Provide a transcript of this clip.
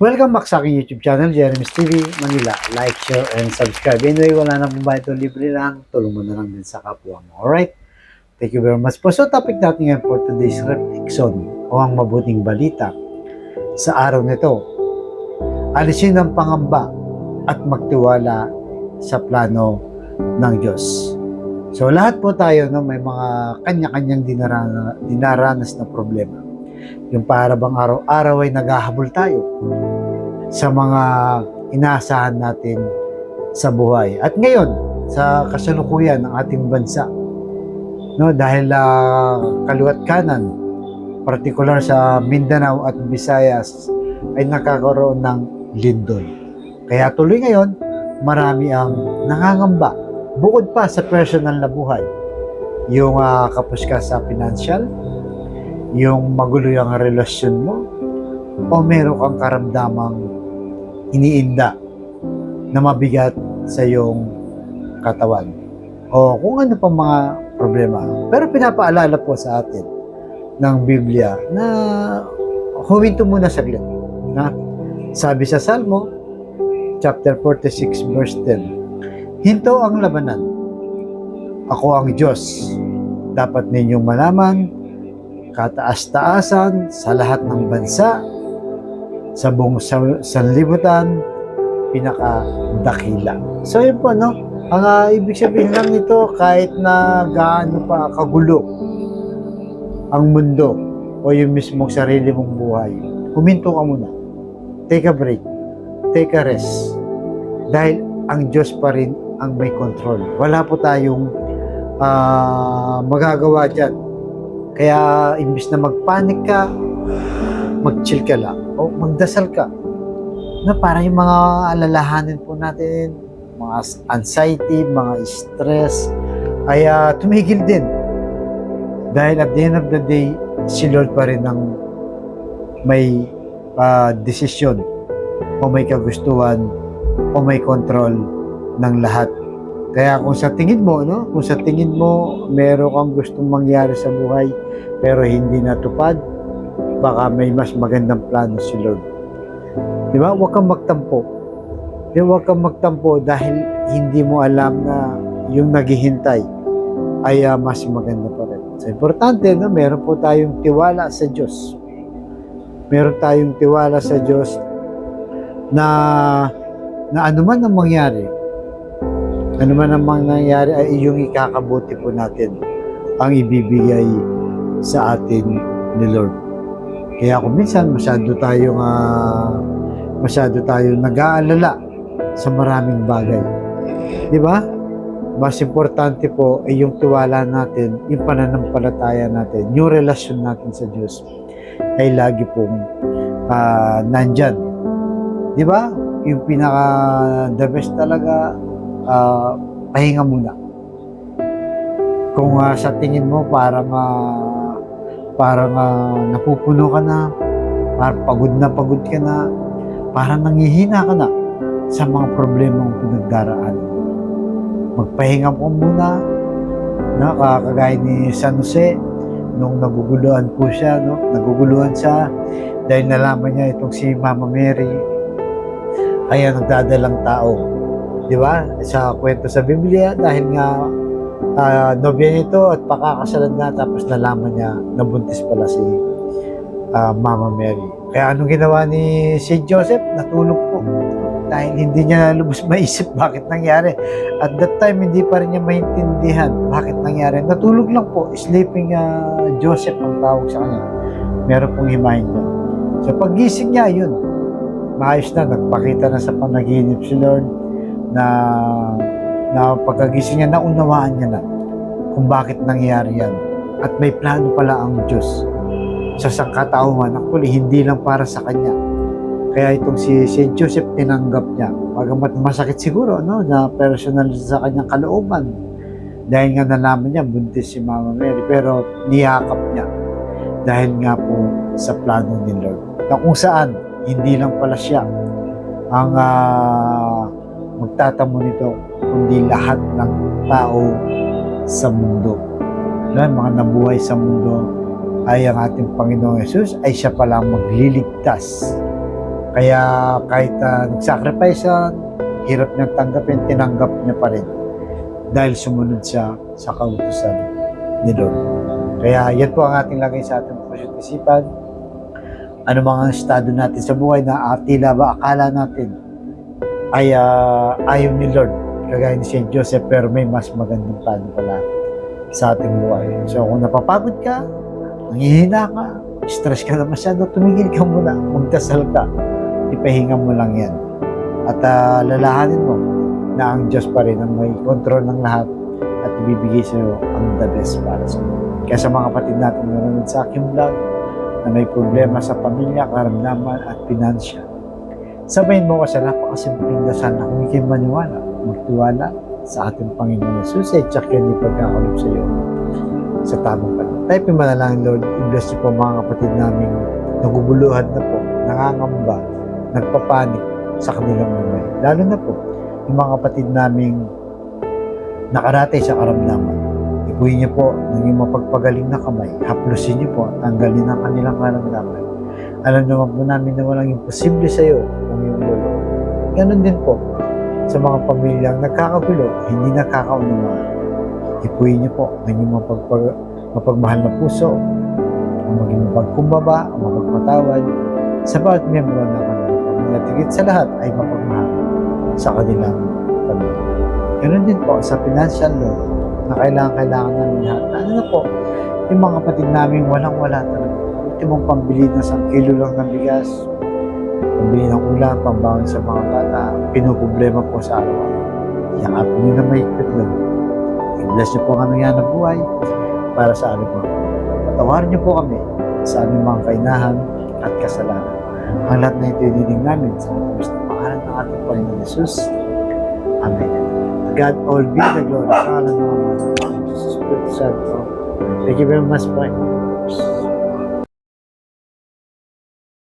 Welcome back sa aking YouTube channel, Jeremy's TV, Manila. Like, share, and subscribe. Anyway, wala na pong bayad libre lang. Tulong mo na lang din sa kapwa mo. Alright? Thank you very much po. So, topic natin ngayon for today's reflection o ang mabuting balita sa araw nito. Alisin ang pangamba at magtiwala sa plano ng Diyos. So, lahat po tayo no, may mga kanya-kanyang dinarana, dinaranas na problema. Yung para bang araw-araw ay naghahabol tayo sa mga inaasahan natin sa buhay. At ngayon, sa kasalukuyan ng ating bansa, no, dahil uh, kaliwat kanan, particular sa Mindanao at Visayas, ay nakakaroon ng lindol. Kaya tuloy ngayon, marami ang nangangamba. Bukod pa sa personal na buhay, yung uh, kapos ka sa financial, yung magulo yung relasyon mo, o meron kang karamdamang iniinda na mabigat sa iyong katawan. O kung ano pa mga problema. Pero pinapaalala po sa atin ng Biblia na huminto muna saglit. Na? Sabi sa Salmo, chapter 46, verse 10, Hinto ang labanan. Ako ang Diyos. Dapat ninyong malaman, kataas-taasan sa lahat ng bansa, sa buong sa- sanlibutan, pinakadakila. So yun po, no? Ang ah, ibig sabihin lang nito, kahit na gaano pa kagulo ang mundo o yung mismong sarili mong buhay, huminto ka muna. Take a break. Take a rest. Dahil ang Diyos pa rin ang may control. Wala po tayong ah, magagawa dyan. Kaya, imbis na magpanik ka, mag-chill ka lang o magdasal ka. Na para yung mga alalahanin po natin, mga anxiety, mga stress, ay ah, tumigil din. Dahil at the end of the day, si Lord pa rin ang may ah, desisyon o may kagustuhan o may control ng lahat. Kaya kung sa tingin mo, no? Kung sa tingin mo meron kang gustong mangyari sa buhay pero hindi natupad, baka may mas magandang plano si Lord. Di ba? Huwag kang magtampo. Di? Huwag kang magtampo dahil hindi mo alam na yung naghihintay ay ah, mas maganda pa rin. So, importante, no? meron po tayong tiwala sa Diyos. Meron tayong tiwala sa Diyos na na anuman ang mangyari, anuman ang mangyari ay iyong ikakabuti po natin ang ibibigay sa atin ni Lord. Kaya kung minsan masyado tayong ah, masyado tayong nag-aalala sa maraming bagay. Di ba? Mas importante po ay yung tiwala natin, yung pananampalataya natin, yung relasyon natin sa Diyos ay lagi pong ah, nandyan. Di ba? Yung pinaka the best talaga, ah, pahinga muna. Kung ah, sa tingin mo parang ah, parang ah, napupuno ka na, parang pagod na pagod ka na, parang nangihina ka na sa mga problema mong pinagdaraan. Magpahinga mo muna, na kakagaya ni San Jose, nung naguguluhan po siya, no? naguguluhan siya dahil nalaman niya itong si Mama Mary ay ang nagdadalang tao. Di ba? Sa kwento sa Biblia, dahil nga uh, nobya nito at pakakasalan na tapos nalaman niya nabuntis pala si ah, Mama Mary. Kaya anong ginawa ni si Joseph? Natulog po. Dahil hindi niya lubos maisip bakit nangyari. At that time, hindi pa rin niya maintindihan bakit nangyari. Natulog lang po. Sleeping ah, Joseph ang tawag sa kanya. Meron pong himahin niya. So paggising niya, yun. Maayos na. Nagpakita na sa panaginip si Lord na na pagkagising niya, naunawaan niya na kung bakit nangyari yan. At may plano pala ang Diyos sa sangkatauhan. Actually, hindi lang para sa kanya. Kaya itong si St. Joseph tinanggap niya. Pagamat masakit siguro, no, na personal sa kanyang kalooban. Dahil nga nalaman niya, buntis si Mama Mary. Pero niyakap niya. Dahil nga po sa plano ni Lord. Na kung saan, hindi lang pala siya ang ah, magtatamo nito, kundi lahat ng tao sa mundo. No, mga nabuhay sa mundo ay ang ating Panginoong Yesus ay siya pala magliligtas Kaya kahit uh, nag-sacrifice siya, hirap niyang tanggapin, tinanggap niya pa rin. Dahil sumunod siya sa kautusan ni Lord. Kaya yan po ang ating lagay sa ating puso at isipan. Ano mga estado natin sa buhay na at tila ba akala natin ay ah, ayaw ni Lord. Kagaya ni St. Joseph, pero may mas magandang plano pala sa ating buhay. So kung napapagod ka, nangihina ka, stress ka na masyado, tumigil ka muna, magdasal ka, ipahinga mo lang yan. At ah, lalahanin mo na ang Diyos pa rin ang may control ng lahat at ibibigay sa iyo ang the best para sa iyo. Kaya sa mga kapatid natin na nanonood sa aking vlog na may problema sa pamilya, karamdaman at pinansya, sabayin mo ko sa napakasimpleng dasal na kung ikay maniwala, magtiwala sa ating Panginoon Jesus ay tsak yan ipagkakalog sa iyo sa tamang panahon. Tayo pimanalangin, Lord, i-bless po mga kapatid namin naguguluhan na po, nangangamba, nagpapanik sa kanilang buhay. Lalo na po, yung mga kapatid naming nakaratay sa karamdaman. Ipuhin niyo po ng iyong mapagpagaling na kamay. Haplusin niyo po, tanggalin ang kanilang karamdaman. Alam naman po namin na walang imposible sa iyo. Ganon din po sa mga pamilyang nagkakagulo, hindi nakakaunawaan. Ipuhin niyo po ng iyong mapagpag, mapagmahal na puso, ang maging mapagkumbaba, ang mapagpatawad sa bawat miyembro kanilang pamilya. At higit sa lahat ay mapagmahal sa kanilang pamilya. Ganon din po sa financial law na kailangan-kailangan namin lahat. Ano na po, yung mga kapatid namin walang-wala talaga. Ultimong pambili ng isang kilo lang ng bigas, pambili ng ulam, pambangon sa mga bata, pinuproblema po sa araw-araw. Yakapin nyo na may lang. I-bless niyo po kami nga ng buhay para sa mga pamilya. Patawarin niyo po kami sa aming mga kainahan at kasalanan. Ang lahat na ito iniling namin sa matamis na pangalan ng ating Panginoon Jesus. Amen. God all be the glory. Sa ngalan ng ng Jesus Santo. Thank you very much, Panginoon.